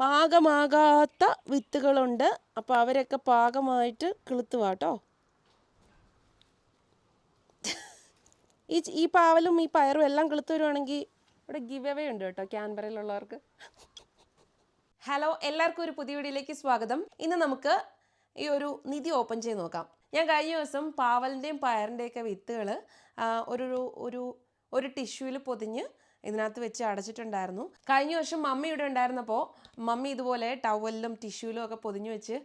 പാകമാകാത്ത വിത്തുകളുണ്ട്. അപ്പോൾ അവരൊക്കെ പാകമായിട്ട് കിളുത്തുക കേട്ടോ ഈ ഈ പാവലും ഈ പയറും എല്ലാം കിളുത്തു വരുവാണെങ്കിൽ ഇവിടെ ഗിവ് അവേ ഉണ്ട് കേട്ടോ ക്യാൻബറയിലുള്ളവർക്ക്. ഹലോ എല്ലാവർക്കും ഒരു പുതിയ വീഡിയോയിലേക്ക് സ്വാഗതം. ഇന്ന് നമുക്ക് ഈ ഒരു നിധി ഓപ്പൺ ചെയ്ത് നോക്കാം. ഞാൻ കഴിഞ്ഞ ദിവസം പാവലിന്റെയും പയറിന്റെയൊക്കെ വിത്തുകൾ ഒരു ഒരു ഒരു ടിഷ്യൂവിൽ പൊതിഞ്ഞ് ഇതിനകത്ത് വെച്ച് അടച്ചിട്ടുണ്ടായിരുന്നു. കഴിഞ്ഞ വർഷം മമ്മി ഇവിടെ ഉണ്ടായിരുന്നപ്പോൾ മമ്മി ഇതുപോലെ ടവലിലും ടിഷ്യൂലും ഒക്കെ പൊതിഞ്ഞു വെച്ച്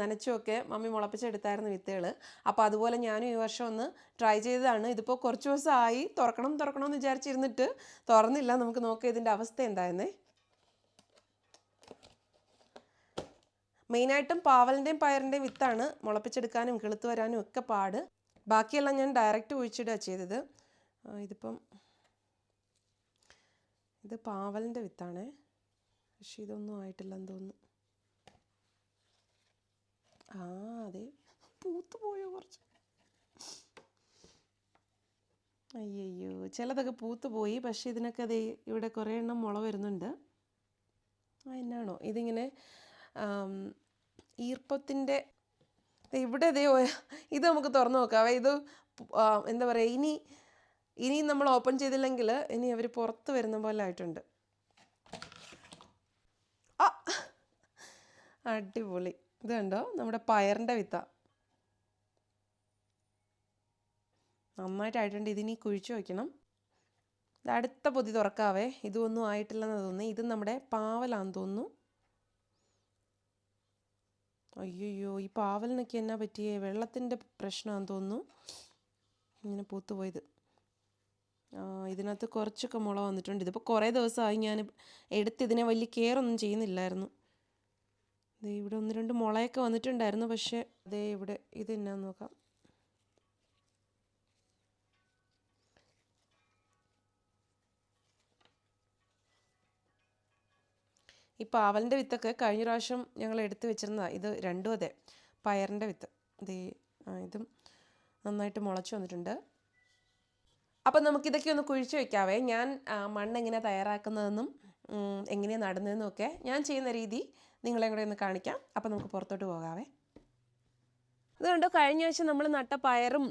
നനച്ചുമൊക്കെ മമ്മി മുളപ്പിച്ചെടുത്തായിരുന്നു വിത്തുകൾ അപ്പോൾ അതുപോലെ ഞാനും ഈ വർഷം ഒന്ന് ട്രൈ ചെയ്തതാണ്. ഇതിപ്പോൾ കുറച്ച് ദിവസമായി തുറക്കണം തുറക്കണം എന്ന് വിചാരിച്ചിരുന്നിട്ട് തുറന്നില്ല. നമുക്ക് നോക്കാം ഇതിന്റെ അവസ്ഥ എന്തായിരുന്നേ മെയിനായിട്ടും പാവലിന്റെയും പയറിന്റെയും വിത്താണ് മുളപ്പിച്ചെടുക്കാനും കിളുത്ത് വരാനും ഒക്കെ പാട്. ബാക്കിയെല്ലാം ഞാൻ ഡയറക്റ്റ് ഒഴിച്ചിടുക ചെയ്തത്. ഇതിപ്പം ഇത് പാവലിന്റെ വിത്താണേ. പക്ഷെ ഇതൊന്നും ആയിട്ടില്ലെന്ന് തോന്നുന്നു. ആ അതെ. പൂത്ത് പോയോ കുറച്ച്. അയ്യയ്യോ ചിലതൊക്കെ പൂത്ത് പോയി. പക്ഷേ ഇതിനൊക്കെ അത് ഇവിടെ കുറേ എണ്ണം മുള വരുന്നുണ്ട്. ആ എന്നാണോ? ഇതിങ്ങനെ ഈർപ്പത്തിന്റെ ഇവിടെ ഒ- ഇത് നമുക്ക് തുറന്നു നോക്കാം. ഇത് എന്താ പറയുക ഇനി ഇനി നമ്മൾ ഓപ്പൺ ചെയ്തില്ലെങ്കിൽ ഇനി അവർ പുറത്ത് വരുന്ന പോലെ ആയിട്ടുണ്ട്. അടിപൊളി. ഇത് കണ്ടോ? നമ്മുടെ പയറിന്റെ വിത്ത. നന്നായിട്ടായിട്ടുണ്ട്. ഇതിനി കുഴിച്ചു വയ്ക്കണം. ഇത് അടുത്ത പൊതി തുറക്കാവേ. ഇതൊന്നും ആയിട്ടില്ലെന്ന് തോന്നുന്നു. ഇത് നമ്മുടെ പാവലാന്ന് തോന്നുന്നു. അയ്യോയ്യോ ഈ പാവലിനൊക്കെ എന്നാ പറ്റിയേ? വെള്ളത്തിന്റെ പ്രശ്നമാണെന്ന് തോന്നുന്നു. ഇങ്ങനെ പൂത്തുപോയത്. ഇതിനകത്ത് കുറച്ചൊക്കെ മുള വന്നിട്ടുണ്ട്. ഇതിപ്പോൾ കുറേ ദിവസമായി ഞാൻ എടുത്ത് ഇതിനെ വലിയ കെയർ ഒന്നും ചെയ്യുന്നില്ലായിരുന്നു. ദേ ഇവിടെ ഒന്ന് രണ്ട് മുളയൊക്കെ വന്നിട്ടുണ്ടായിരുന്നു. പക്ഷേ അതേ ഇവിടെ ഇത് എന്നാന്ന് നോക്കാം. ഈ പാവലിന്റെ വിത്തൊക്കെ കഴിഞ്ഞ പ്രാവശ്യം ഞങ്ങൾ എടുത്തു വെച്ചിരുന്നതാണ് ഇത് രണ്ടും അതെ. പയറിന്റെ വിത്ത്. ഇത് ഇതും നന്നായിട്ട് മുളച്ച് വന്നിട്ടുണ്ട്. അപ്പം നമുക്കിതൊക്കെ ഒന്ന് കുഴിച്ച് വെക്കാവേ. ഞാൻ മണ്ണ് എങ്ങനെ തയ്യാറാക്കുന്നതെന്നും എങ്ങനെ എങ്ങനെയാണ് നടുന്നതെന്നും ഒക്കെ ഞാൻ ചെയ്യുന്ന രീതി നിങ്ങളെ കൂടെ ഒന്ന് കാണിക്കാം. അപ്പം നമുക്ക് പുറത്തോട്ട് പോകാവേ. ഇത് കണ്ടോ? കഴിഞ്ഞ ആഴ്ച നമ്മൾ നട്ട പയറും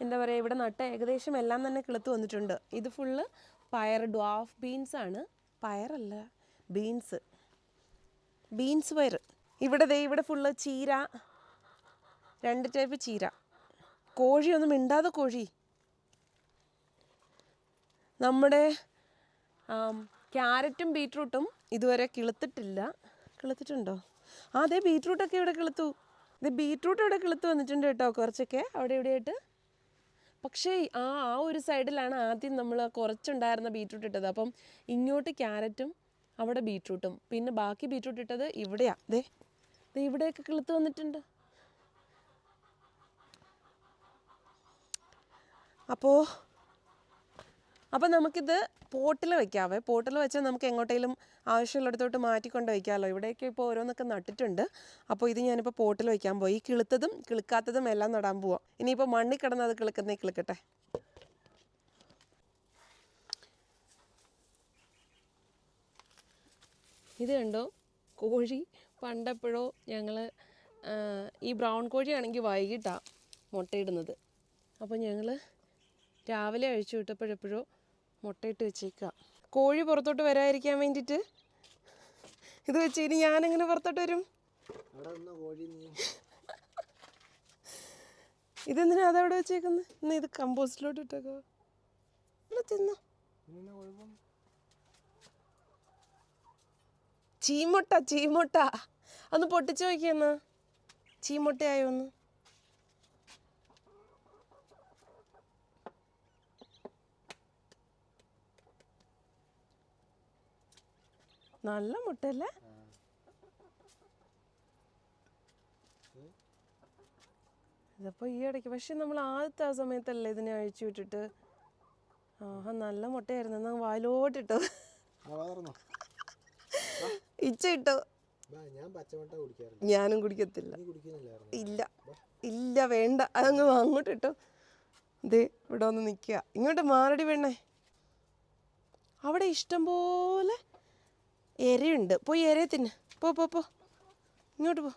എന്താ പറയുക ഇവിടെ നട്ട ഏകദേശം എല്ലാം തന്നെ കിളുത്ത് വന്നിട്ടുണ്ട്. ഇത് ഫുള്ള് പയർ ഡ്വാഫ് ബീൻസ് ആണ്. പയറല്ല ബീൻസ്. ബീൻസ് പയർ ഇവിടെ ദേ ഇവിടെ ഫുള്ള് ചീര രണ്ട് ടൈപ്പ് ചീര. കോഴിയൊന്നും മിണ്ടാതെ കോഴി. നമ്മുടെ ക്യാരറ്റും ബീട്രൂട്ടും ഇതുവരെ കിളുത്തിട്ടില്ല. കിളുത്തിട്ടുണ്ടോ? ആ അതെ ബീട്രൂട്ടൊക്കെ ഇവിടെ കിളുത്തു. ഇത് ബീട്രൂട്ട് ഇവിടെ കിളുത്ത് വന്നിട്ടുണ്ട് കേട്ടോ കുറച്ചൊക്കെ. അവിടെ ഇവിടെയായിട്ട്. പക്ഷേ ആ ആ ഒരു സൈഡിലാണ് ആദ്യം നമ്മൾ കുറച്ചുണ്ടായിരുന്ന ബീട്രൂട്ട് ഇട്ടത്. അപ്പം ഇങ്ങോട്ട് ക്യാരറ്റും അവിടെ ബീട്രൂട്ടും. പിന്നെ ബാക്കി ബീട്രൂട്ട് ഇട്ടത് ഇവിടെയാ. ദേ ദേ ഇവിടെയൊക്കെ കിളുത്ത് വന്നിട്ടുണ്ട്. അപ്പോൾ അപ്പോൾ നമുക്കിത് പോട്ടിൽ വെക്കാവേ. പോട്ടിൽ വെച്ചാൽ നമുക്ക് എങ്ങോട്ടേലും ആവശ്യമുള്ളിടത്തോട്ട് മാറ്റിക്കൊണ്ട് വയ്ക്കാമല്ലോ ഇവിടെയൊക്കെ ഇപ്പോൾ ഓരോന്നൊക്കെ നട്ടിട്ടുണ്ട്. അപ്പോൾ ഇത് ഞാനിപ്പോൾ പോട്ടിൽ വയ്ക്കാൻ പോയി. ഈ കിളുത്തതും കിളുക്കാത്തതും എല്ലാം നടാൻ പോവാം. ഇനിയിപ്പോൾ മണ്ണിൽ കിടന്ന് അത് കിളുക്കുന്നേ കിളുക്കട്ടെ. ഇത് കണ്ടോ? കോഴി പണ്ടെപ്പോഴോ ഞങ്ങൾ ഈ ബ്രൗൺ കോഴിയാണെങ്കിൽ വൈകിട്ടാണ് മുട്ടയിടുന്നത്. അപ്പോൾ ഞങ്ങൾ രാവിലെ അഴിച്ചു വിട്ടപ്പോഴെപ്പോഴോ മുട്ടയിട്ട് വെച്ചേക്കുക. കോഴി പുറത്തോട്ട് വരാതിരിക്കാൻ വേണ്ടിയിട്ട് ഇത് വെച്ച് ഇനി ഞാനെങ്ങനെ പുറത്തോട്ട് വരും? ഇതെന്തിനാ അതവിടെ വെച്ചേക്കുന്നത് എന്നാ ഇത് കമ്പോസ്റ്റിലോട്ട് ഇട്ടേക്കോ? തിന്നോ. ചീമുട്ട ചീമുട്ട. ഒന്ന് പൊട്ടിച്ചു നോക്കിയെന്നാ. ചീമുട്ടയായോ ഒന്ന്? നല്ല മുട്ടല്ലേ ഇതിപ്പോൾ ഈ ഇടയ്ക്ക് പക്ഷെ നമ്മൾ ആദ്യത്തെ ആ സമയത്തല്ലേ ഇതിനെ അഴിച്ചു വിട്ടിട്ട്? ആഹാ നല്ല മുട്ടയായിരുന്നു. എന്നാൽ വായിലോട്ടിട്ടു ഇച്ച ഇട്ടോ. ഞാനും കുടിക്കത്തില്ല. ഇല്ല. ഇല്ല വേണ്ട. അതങ്ങ് അങ്ങോട്ട് ഇട്ടോ. ദേ ഇവിടെ ഒന്ന് നിൽക്കുക. ഇങ്ങോട്ട് മാറടി വേണേ അവിടെ ഇഷ്ടം പോലെ എരയുണ്ട്. പോയി എര തിന്ന്. പോ പോ പോ. ഇങ്ങോട്ട് പോ.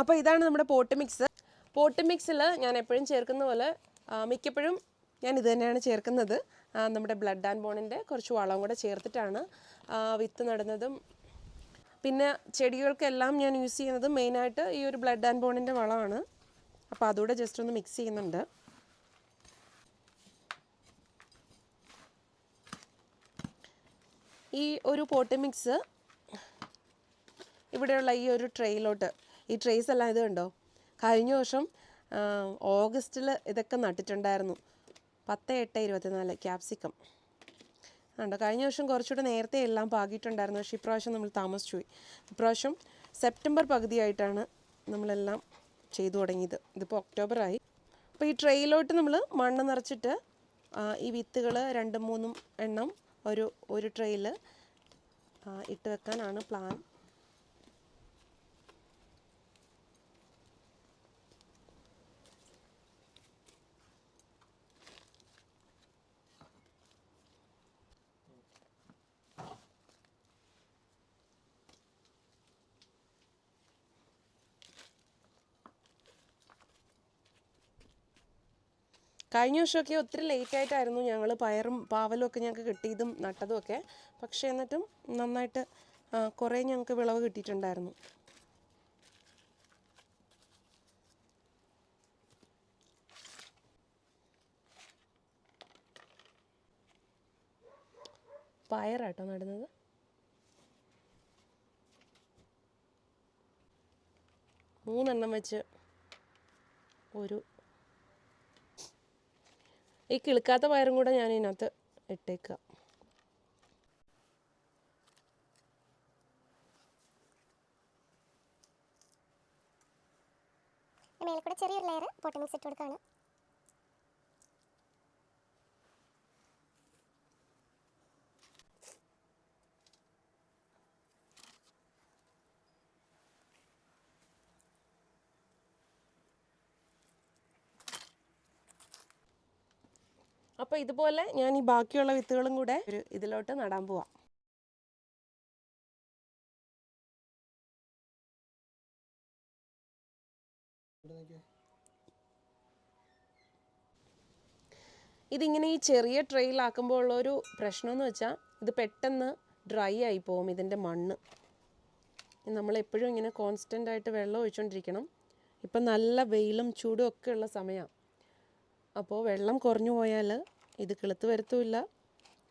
അപ്പോൾ ഇതാണ് നമ്മുടെ പോട്ട് മിക്സ്. പോട്ട് മിക്സിൽ ഞാൻ എപ്പോഴും ചേർക്കുന്ന പോലെ മിക്കപ്പോഴും ഞാൻ ഇത് തന്നെയാണ് ചേർക്കുന്നത്. നമ്മുടെ ബ്ലഡ് ആൻഡ് ബോണിന്റെ കുറച്ച് വളം കൂടെ ചേർത്തിട്ടാണ് വിത്ത് നടുന്നതും. പിന്നെ ചെടികൾക്കെല്ലാം ഞാൻ യൂസ് ചെയ്യുന്നത് മെയിനായിട്ട് ഈ ഒരു ബ്ലഡ് ആൻഡ് ബോണിന്റെ വളമാണ്. അപ്പോൾ അതുകൂടെ ജസ്റ്റ് ഒന്ന് മിക്സ് ചെയ്യുന്നുണ്ട്. ഈ ഒരു പോട്ട് മിക്സ് ഇവിടെയുള്ള ഈ ഒരു ട്രെയിലോട്ട് ഈ ട്രെയ്സ് എല്ലാം ഇത് കണ്ടോ? കഴിഞ്ഞ വർഷം ഓഗസ്റ്റിൽ ഇതൊക്കെ നട്ടിട്ടുണ്ടായിരുന്നു. പത്ത് എട്ട് ഇരുപത്തിനാല് ക്യാപ്സിക്കം കണ്ടോ? കഴിഞ്ഞ വർഷം കുറച്ചുകൂടെ നേരത്തെ എല്ലാം പാകിയിട്ടുണ്ടായിരുന്നു. പക്ഷേ ഇപ്രാവശ്യം നമ്മൾ താമസിച്ചു പോയി. ഇപ്രാവശ്യം സെപ്റ്റംബർ പകുതിയായിട്ടാണ് നമ്മളെല്ലാം ചെയ്തു തുടങ്ങിയത്. ഇതിപ്പോൾ ഒക്ടോബറായി. അപ്പോൾ ഈ ട്രെയിലോട്ട് നമ്മൾ മണ്ണ് നിറച്ചിട്ട് ഈ വിത്തുകൾ രണ്ടും മൂന്നും എണ്ണം ഒരു ഒരു ട്രെയിൽ ഇട്ട് വെക്കാനാണ് പ്ലാൻ കഴിഞ്ഞ വർഷമൊക്കെ ഒത്തിരി ലേറ്റ് ആയിട്ടായിരുന്നു ഞങ്ങൾ പയറും പാവലും ഒക്കെ ഞങ്ങൾക്ക് കിട്ടിയതും നട്ടതും ഒക്കെ. പക്ഷേ എന്നിട്ടും നന്നായിട്ട് കുറേ ഞങ്ങൾക്ക് വിളവ് കിട്ടിയിട്ടുണ്ടായിരുന്നു. പയറാട്ടോ നടുന്നത്? മൂന്നെണ്ണം വെച്ച് ഒരു ഈ കിളുക്കാത്ത പയറും കൂടെ ഞാൻ ഇതിനകത്ത് ഇട്ടേക്കുക ചെറിയൊരു ലെയർ പോട്ട് മിക്സ് ഇട്ട് കൊടുക്കുകയാണ് അപ്പോൾ ഇതുപോലെ ഞാൻ ഈ ബാക്കിയുള്ള വിത്തുകളും കൂടെ ഒരു ഇതിലോട്ട് നടാൻ പോവാം. ഇതിങ്ങനെ ഈ ചെറിയ ട്രെയിലാക്കുമ്പോൾ ഉള്ളൊരു പ്രശ്നം എന്ന് വെച്ചാൽ ഇത് പെട്ടെന്ന് ഡ്രൈ ആയി പോകും ഇതിന്റെ മണ്ണ്. നമ്മൾ എപ്പോഴും ഇങ്ങനെ കോൺസ്റ്റന്റ് ആയിട്ട് വെള്ളം ഒഴിച്ചുകൊണ്ടിരിക്കണം ഇപ്പം നല്ല വെയിലും ചൂടും ഒക്കെ ഉള്ള സമയമാണ് അപ്പോൾ വെള്ളം കുറഞ്ഞു പോയാൽ ഇത് കിളുത്ത് വരത്തുമില്ല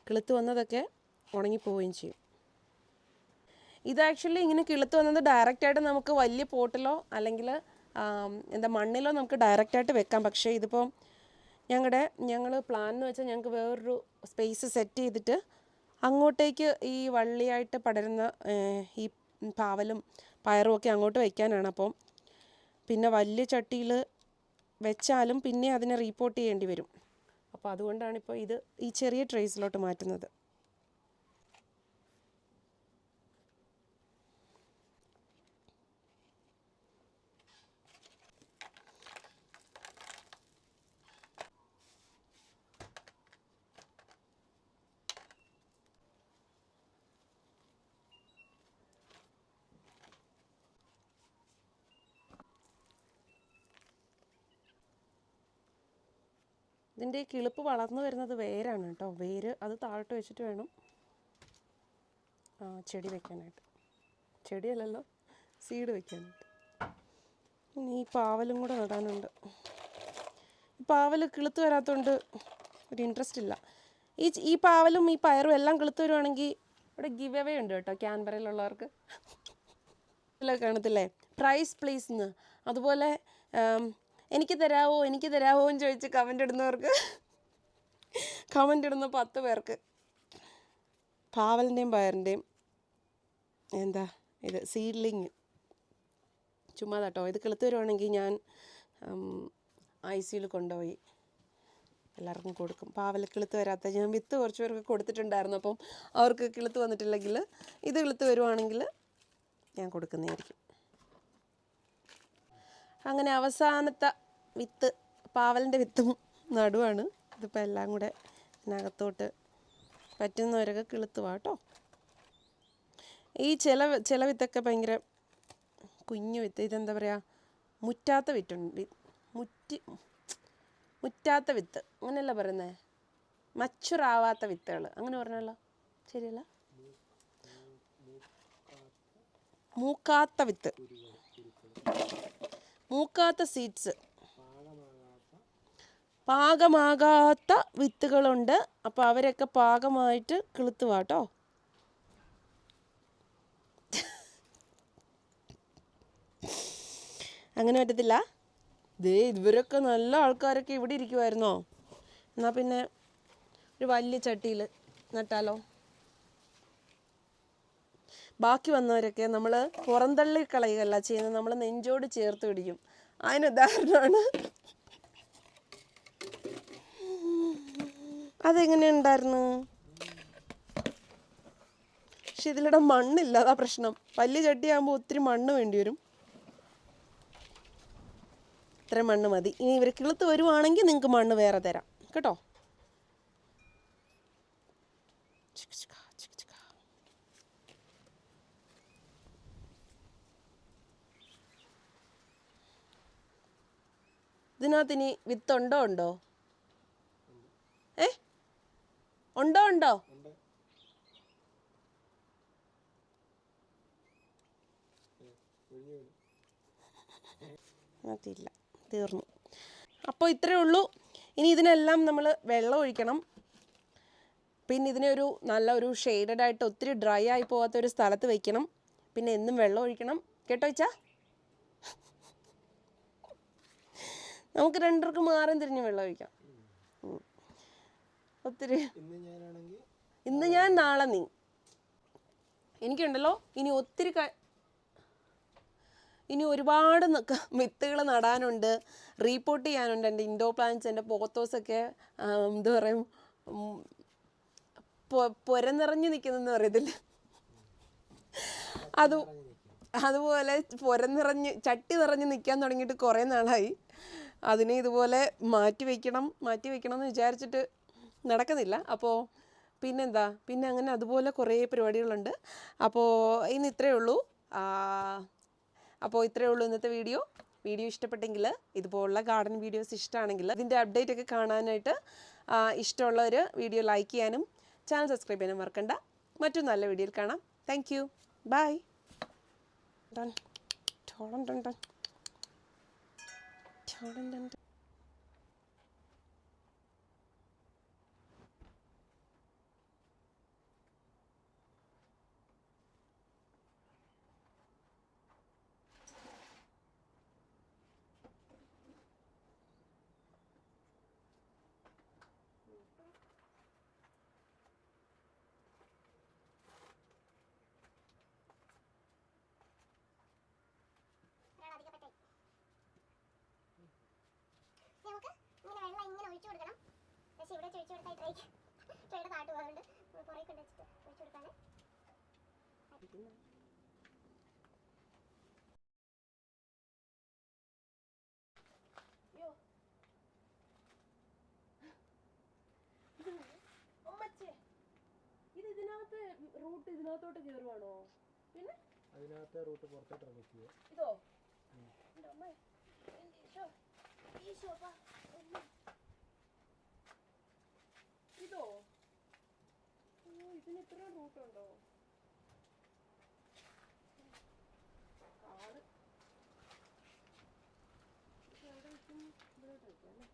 കിളുത്ത് വന്നതൊക്കെ ഉണങ്ങിപ്പോവുകയും ചെയ്യും. ഇത് ആക്ച്വലി ഇങ്ങനെ കിളുത്ത് വന്നത് ഡയറക്റ്റായിട്ട് നമുക്ക് വലിയ പോട്ടിലോ അല്ലെങ്കിൽ എന്താ മണ്ണിലോ നമുക്ക് ഡയറക്റ്റായിട്ട് വെക്കാം. പക്ഷേ ഇതിപ്പോൾ ഞങ്ങളുടെ ഞങ്ങൾ പ്ലാൻ എന്ന് വെച്ചാൽ ഞങ്ങൾക്ക് വേറൊരു സ്പേസ് സെറ്റ് ചെയ്തിട്ട് അങ്ങോട്ടേക്ക് ഈ വള്ളിയായിട്ട് പടരുന്ന ഈ പാവലും പയറും ഒക്കെ അങ്ങോട്ട് വയ്ക്കാനാണ് അപ്പം പിന്നെ വലിയ ചട്ടിയിൽ വെച്ചാലും പിന്നെ അതിനെ റീപ്പോർട്ട് ചെയ്യേണ്ടി വരും. അപ്പോൾ അതുകൊണ്ടാണ് ഇപ്പോൾ ഇത് ഈ ചെറിയ ട്രേസിലോട്ട് മാറ്റുന്നത്. ഇതിന്റെ കിളിപ്പ് വളർന്നു വരുന്നത് വേരാണ് കേട്ടോ. വേര് അത് താഴോട്ട് വെച്ചിട്ട് വേണം ചെടി വെക്കാനായിട്ട്. ചെടിയല്ലല്ലോ സീഡ് വെക്കാനായിട്ട്. ഇനി ഈ പാവലും കൂടെ നടാനുണ്ട്. പാവൽ കിളുത്ത് വരാത്തതുകൊണ്ട് ഒരു ഇൻട്രസ്റ്റ് ഇല്ല. ഈ ഈ പാവലും ഈ പയറും എല്ലാം കിളുത്ത് വരുവാണെങ്കിൽ ഇവിടെ ഗിവ് അവേ ഉണ്ട് കേട്ടോ ക്യാൻബറയിലുള്ളവർക്ക്. കാണത്തില്ലേ? പ്രൈസ് പ്ലീസ് അതുപോലെ എനിക്ക് തരാവോ? എനിക്ക് തരാവോ എന്ന് ചോദിച്ച് കമന്റ് ഇടുന്നവർക്ക്. കമന്റ് ഇടുന്ന പത്ത് പേർക്ക്. പാവലിന്റെയും പയറിന്റെയും എന്താ ഇത് സീഡ്ലിങ് ചുമ്മാ കേട്ടോ. ഇത് കിളുത്ത് വരുവാണെങ്കിൽ ഞാൻ ഐ സിയിൽ കൊണ്ടുപോയി എല്ലാവർക്കും കൊടുക്കും. പാവൽ കിളുത്ത് വരാത്ത ഞാൻ വിത്ത് കുറച്ച് പേർക്ക് കൊടുത്തിട്ടുണ്ടായിരുന്നു. അപ്പം അവർക്ക് കിളുത്ത് വന്നിട്ടില്ലെങ്കിൽ ഇത് കിളുത്ത് വരുവാണെങ്കിൽ ഞാൻ കൊടുക്കുന്നതായിരിക്കും. അങ്ങനെ അവസാനത്തെ വിത്ത് പാവലിന്റെ വിത്തും നടുവാണ്. ഇതിപ്പോൾ എല്ലാം കൂടെ ഇതിനകത്തോട്ട് പറ്റുന്നവരൊക്കെ കിളുത്തുവാ കേട്ടോ ഈ ചില ചില വിത്തൊക്കെ ഭയങ്കര കുഞ്ഞു വിത്ത്. ഇതെന്താ പറയുക മുറ്റാത്ത വിത്തുണ്ട് മുറ്റി മുറ്റാത്ത വിത്ത്. അങ്ങനെയല്ല പറയുന്നത് മച്ചുറാവാത്ത വിത്തുകൾ അങ്ങനെ പറഞ്ഞല്ലോ? ശരിയല്ല? മൂക്കാത്ത വിത്ത്. മൂക്കാത്ത സീഡ്സ് പാകമാകാത്ത വിത്തുകളുണ്ട്. അപ്പോൾ അവരൊക്കെ പാകമായിട്ട് കിളുത്തുവാട്ടോ. അങ്ങനെ പറ്റത്തില്ല. ദേ ഇവരൊക്കെ നല്ല ആൾക്കാരൊക്കെ ഇവിടെ ഇരിക്കുമായിരുന്നോ എന്നാൽ പിന്നെ ഒരു വലിയ ചട്ടിയിൽ നട്ടാലോ? ബാക്കി വന്നവരൊക്കെ നമ്മൾ പുറന്തള്ളി കളയുകയല്ല ചെയ്യുന്നത്. നമ്മൾ നെഞ്ചോട് ചേർത്ത് പിടിക്കും. അതിന് ഉദാഹരണമാണ്. അതെങ്ങനെ ഉണ്ടായിരുന്നു? പക്ഷെ ഇതിലൂടെ മണ്ണില്ല. അതാ പ്രശ്നം. വലിയ ചട്ടിയാകുമ്പോൾ ഒത്തിരി മണ്ണ് വേണ്ടി വരും. ഇത്ര മണ്ണ് മതി. ഇനി ഇവർ കിളുത്ത് വരുവാണെങ്കിൽ നിങ്ങൾക്ക് മണ്ണ് വേറെ തരാം. കേട്ടോ? ഇതിനകത്ത് ഇനി വിത്തുണ്ടോ ഉണ്ടോ? ഏ? ഉണ്ടോ ഉണ്ടോ? ഇല്ല തീർന്നു. അപ്പോൾ ഇത്രയേ ഉള്ളൂ. ഇനി ഇതിനെല്ലാം നമ്മൾ വെള്ളം ഒഴിക്കണം. പിന്നെ ഇതിനെ ഒരു നല്ല ഒരു ഷെയ്ഡഡ് ആയിട്ട് ഒത്തിരി ഡ്രൈ ആയി പോകാത്ത ഒരു സ്ഥലത്ത് വെക്കണം. പിന്നെ എന്നും വെള്ളം ഒഴിക്കണം. കേട്ടോ വെച്ചാ നമുക്ക് രണ്ടർക്ക് മാറും തിരിഞ്ഞ് വെള്ളം ഒഴിക്കാം. ഒത്തിരി. ഇന്ന് ഞാൻ നാളെ നീ. എനിക്കുണ്ടല്ലോ ഇനി ഒത്തിരി ഇനി ഒരുപാട് വിത്തുകൾ നടാനുണ്ട്. റീപ്പോർട്ട് ചെയ്യാനുണ്ട്. എന്റെ ഇൻഡോ പ്ലാന്റ്സ് എന്റെ പോത്തോസൊക്കെ എന്താ പറയും പൊര നിറഞ്ഞു നിൽക്കുന്നെന്ന് പറയത്തില്ല. അത് അതുപോലെ പൊര നിറഞ്ഞ് ചട്ടി നിറഞ്ഞ് നിൽക്കാൻ തുടങ്ങിയിട്ട് കുറേ നാളായി. അതിനെ ഇതുപോലെ മാറ്റി വയ്ക്കണം മാറ്റി വയ്ക്കണം എന്ന് വിചാരിച്ചിട്ട് നടക്കുന്നില്ല. അപ്പോൾ പിന്നെന്താ? പിന്നെ അങ്ങനെ അതുപോലെ കുറേ പരിപാടികളുണ്ട്. അപ്പോൾ ഇന്ന് ഇത്രയേ ഉള്ളൂ. അപ്പോൾ ഇത്രയേ ഉള്ളൂ ഇന്നത്തെ വീഡിയോ. വീഡിയോ ഇഷ്ടപ്പെട്ടെങ്കിൽ ഇതുപോലുള്ള ഗാർഡൻ വീഡിയോസ് ഇഷ്ടമാണെങ്കിൽ ഇതിന്റെ അപ്ഡേറ്റ് ഒക്കെ കാണാനായിട്ട് ഇഷ്ടമുള്ളവർ വീഡിയോ ലൈക്ക് ചെയ്യാനും ചാനൽ സബ്സ്ക്രൈബ് ചെയ്യാനും മറക്കണ്ട. മറ്റു നല്ല വീഡിയോയിൽ കാണാം. താങ്ക് യു ബൈ ഡോൺ ഡൺ ഡൺ ടോളം ഡൺ ഡൺ ഒരാളധികപ്പെട്ടായി. നമുക്ക് ഇങ്ങനെ വെള്ളം ഇങ്ങനെ ഒഴിച്ചു കൊടുക്കണം. പക്ഷേ ഇവിടെ ഒഴിച്ചു കൊടുത്താൽ ഇത്രയ്ക്ക്. ഇവിടെ താട്ട് പോകുന്നുണ്ട് പുറകെ കൊണ്ട് വെച്ചിട്ട് ഒഴിച്ചു കൊടുക്കാൻ ഇത് ഇതിനകത്ത് റൂട്ട് ഇതിനകത്തോട്ട് കയറുവാണോ പിന്നെ? അതിനകത്തെ റൂട്ട് പുറത്തോട്ട് ഇറങ്ങിക്കുക ഇതോ? അമ്മേ, ഈശോ, ഈശോ, അപ്പാ, അമ്മേ. ഇതോ ഓ റൂട്ടുണ്ടോ കാട് ഇത് എവിടെ വെക്കും? ഇവിടോട്ട് വെക്കാം അല്ലേ?